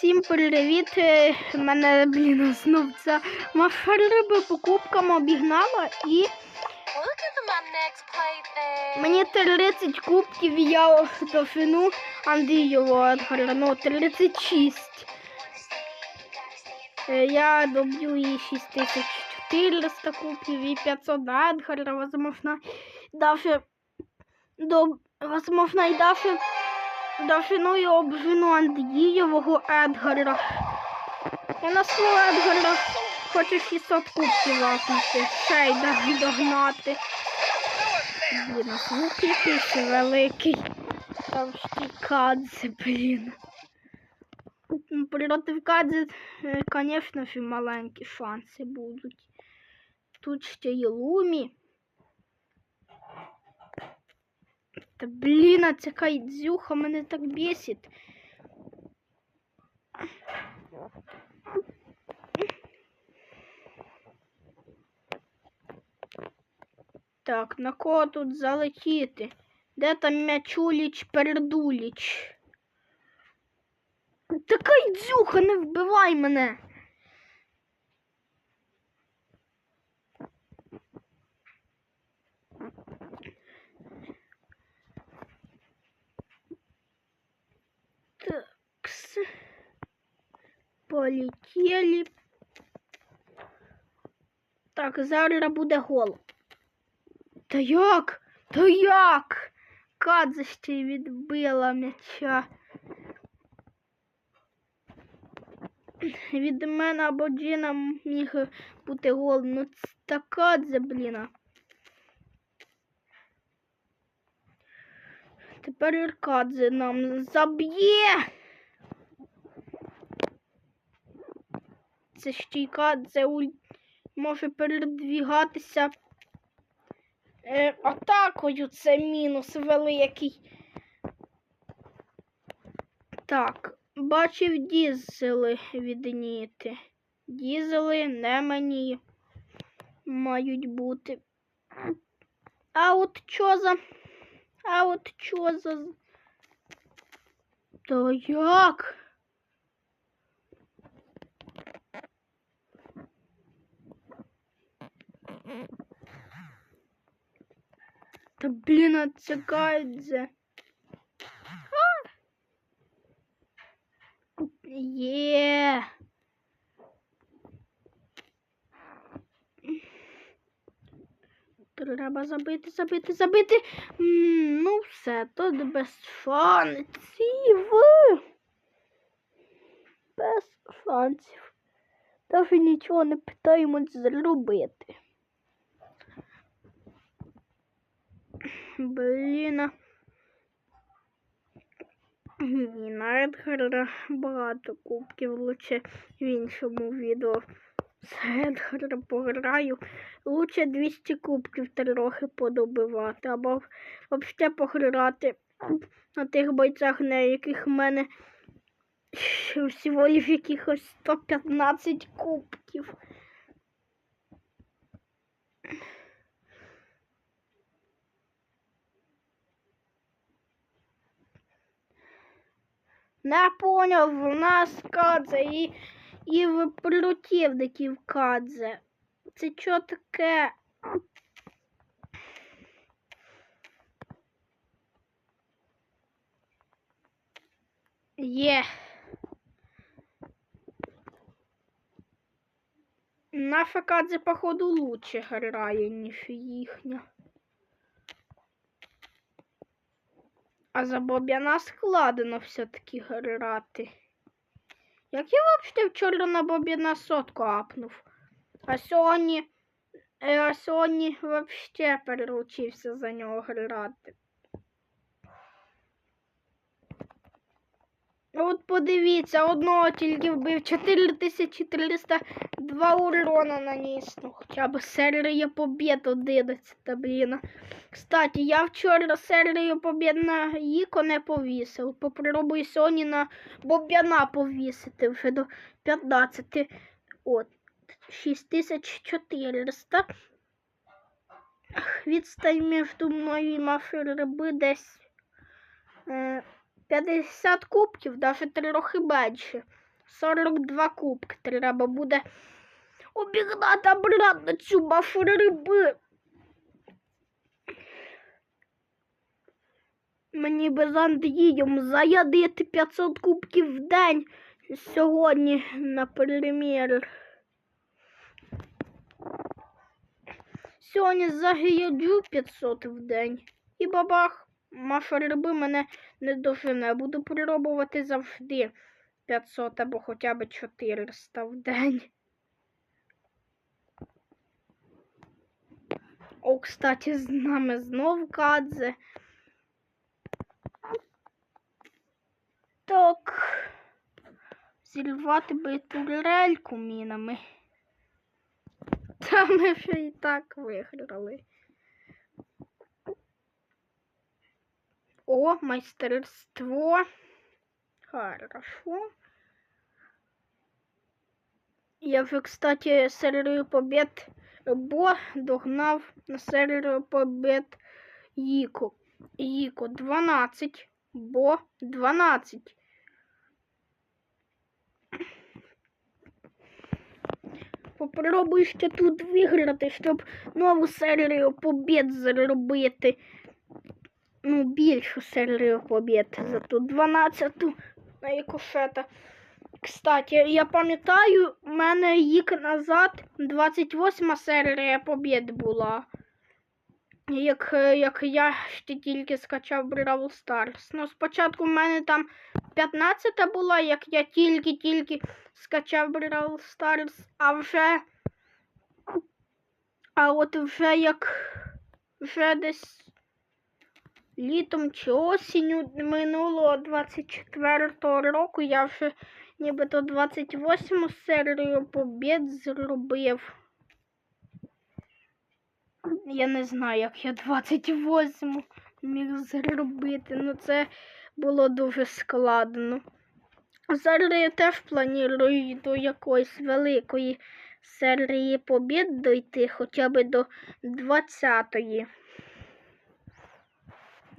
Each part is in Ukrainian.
Всім привіт! Е, Мене, блін, знов ця маша риби по кубкам обігнала і мені 30 кубків і я дофіну Андрієву Едгара, ну 36. Е, Я доб'ю їй 6400 кубків і 500 на Едгара, возможно, даже до, возможно, і даже дофіну і обжину Андрієвого Едгара. Я на свого Едгара хочу 600 кубків власне, ще й до- догнати. Блін, звук якийсь великий. Там штікадзе, блін. Ну, Проти Кадзе, звісно маленькі шанси будуть. Тут ще й лумі. Та блін, а ця кайдзюха мене так бісить. Так, на кого тут залетіти? Де там м'ячуліч пердуліч? Така дзюха, не вбивай мене. Полетіли. Так, зараз буде гол. Та як? Та як? Й відбила м'яча. Від мене або Джина міг бути гол. Ну це Кадзе, блін. Тепер Кадзе нам заб'є. Це Кадзе уль- може передвігатися е, атакою. Це мінус великий. Так, бачив дізели відніти. Дізели не мені мають бути. А от що за. А от що за. То як? Та блін, це кайдзе. Є. Треба забити, забити, забити. Ну все, тут без шансів. Без шансів. Даже нічого не питаємось зробити. Блін. Ні, на Едгара багато кубків лучше в іншому відео. З Едгара пограю. Лучше 200 кубків трохи подобивати, або взагалі пограти на тих бойцях, на яких в мене всього якихось 115 кубків. Не поняв, в нас кадзе і, і в противників кадзе. Це що таке? Є. Наша кадзе, походу, лучше грає, ніж їхня. А за Бобяна складно все-таки грати. Як я взагалі вчора на Бобяна сотку апнув? А сьогодні, е, а сьогодні взагалі переручився за нього грати. От подивіться, одного тільки вбив 4302 урона наніс. Ну, хоча б серія побід 11, блін. Кстати, я вчора серію побід на Іко не повісив. Попробую сьогодні на Бобяна повісити вже до 15. От, 6400. Відстань між мною і нашою риби десь е, 50 кубків, навіть трохи менше. 42 кубки треба буде обігнати обратно цю бафу риби. Мені би з Андрієм заядити 500 кубків в день сьогодні, наприклад. Сьогодні загіяджу 500 в день. І бабах, маша риби мене не дожене. Буду пробувати завжди 500 або хоча б 400 в день. О, кстати, з нами знов Кадзе. Так. Зірвати би турельку мінами. Та ми вже і так виграли. О, майстерство. Хорошо. Я вже, кстати, серію побед Бо догнав на серію побед Їку. Їку 12, Бо 12. Попробуй ще тут виграти, щоб нову серію побед заробити. Ну, більшу серію побед за ту 12-ту на Якушета. Кстати, я пам'ятаю, в мене рік назад 28 серія побід була. Як, як я ще тільки скачав Brawl Stars. Ну, спочатку в мене там 15-та була, як я тільки-тільки скачав Brawl Stars, а вже. А от вже як вже десь літом чи осінню минулого 24-го року я вже нібито 28 серію побід зробив. Я не знаю, як я 28 міг зробити. Ну це було дуже складно. Зараз я теж планую до якоїсь великої серії побід дойти хоча б до 20-ї.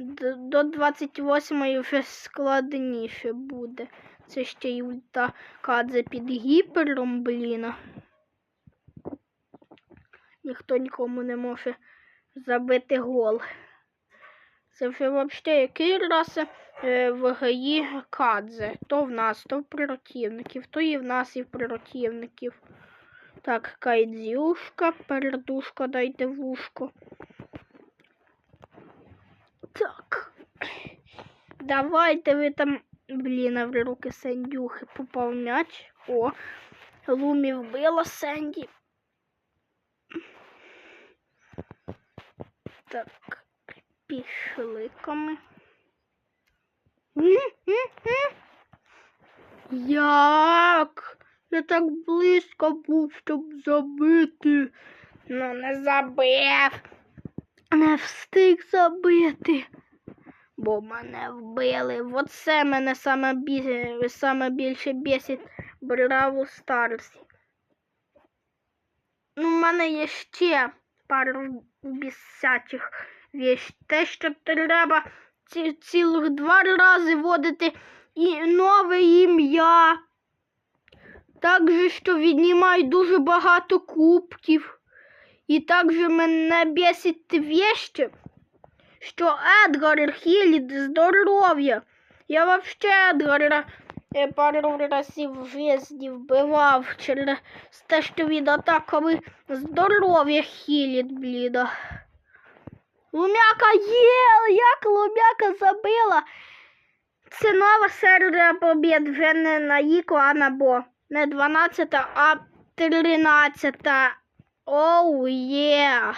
До до 28-ї вже складніше буде. Це ще й ульта Кадзе під гіпером, блін. Ніхто нікому не може забити гол. Це вже взагалі який раз е, в ГАІ Кадзе. То в нас, то в противників, то і в нас, і в противників. Так, кайдзюшка, пердушка, дайте вушко. Так. Давайте ви там, блін, в руки Сендюхи попав м'яч. О, Лумі вбила Сенді. Так, пішли коми. Як? Я так близько був, щоб забити. Ну, не забив. Не встиг забити. Бо мене вбили. Оце мене саме, бі... саме більше бісить в Бравл Старсі. Ну, в мене є ще пару бісячих вещ. Те, що треба ці, цілих два рази вводити і нове ім'я. Також, що віднімають дуже багато кубків. І також мене бісить вещи, що Едгар хілить здоров'я. Я вообще Едгара е, пару разів в житті вбивав через те, що він атаками здоров'я хілить, бліда. Лумяка є, як Лумяка забила. Це нова серія побід вже не на Іко, а на Бо. Не 12, а 13. Оу, є.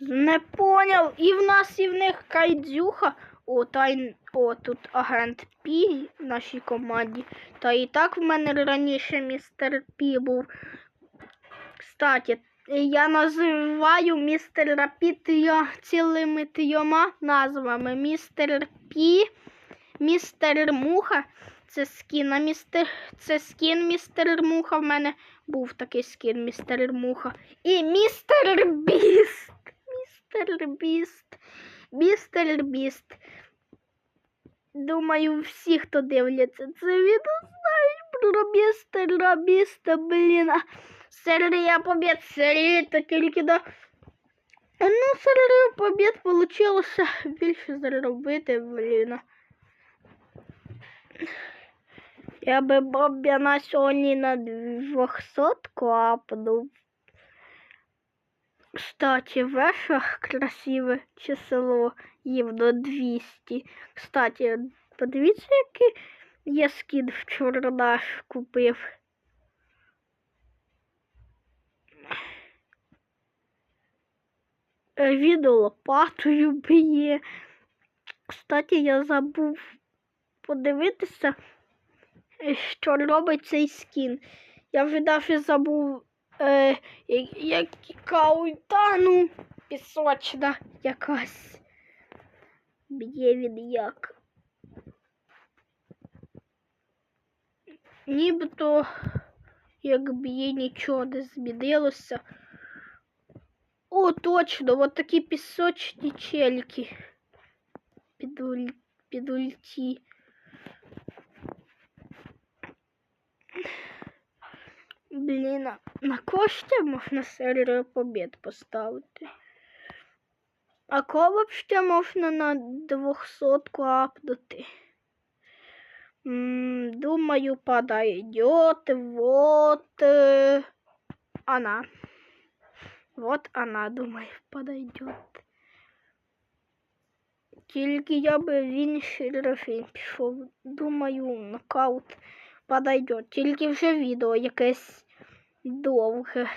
Не поняв. І в нас, і в них кайдзюха. О, тай... О, тут агент Пі в нашій команді. Та і так в мене раніше містер Пі був. Кстати, я називаю містера Пі трьо- цілими трьома назвами. Містер Пі, містер Муха Це скін, а містер. Це скін містер Муха. В мене був такий скін містер Муха. І містер Біст. Містер Біст. Містер Біст. Думаю, всі, хто дивляться це відео, знають про містера Біста, блін. А Серія побід, серія тільки до. Ну, серію побід вийшло більше заробити, блін. Я би Бобіна сьогодні на 200 клапнув. Кстати, ваше красиве число їм до 200. Кстати, подивіться, який я скін вчора наш купив. Він лопатою б'є. Кстати, я забув подивитися, що робить цей скін. Я вже навіть забув, е, як каутану пісочна якась. Б'є він як. Нібито як б'є нічого не змінилося. О, точно, от такі пісочні челіки. Під, уль... під. Блін, на кошти можна серію побід поставити. А кого б ще можна на 200 апнути? М, Думаю, подойдет вот э, она. Вот она, думаю, подойдет. Тільки я би в інший режим пішов. Думаю, нокаут подойдет. Тільки вже відео якесь довге.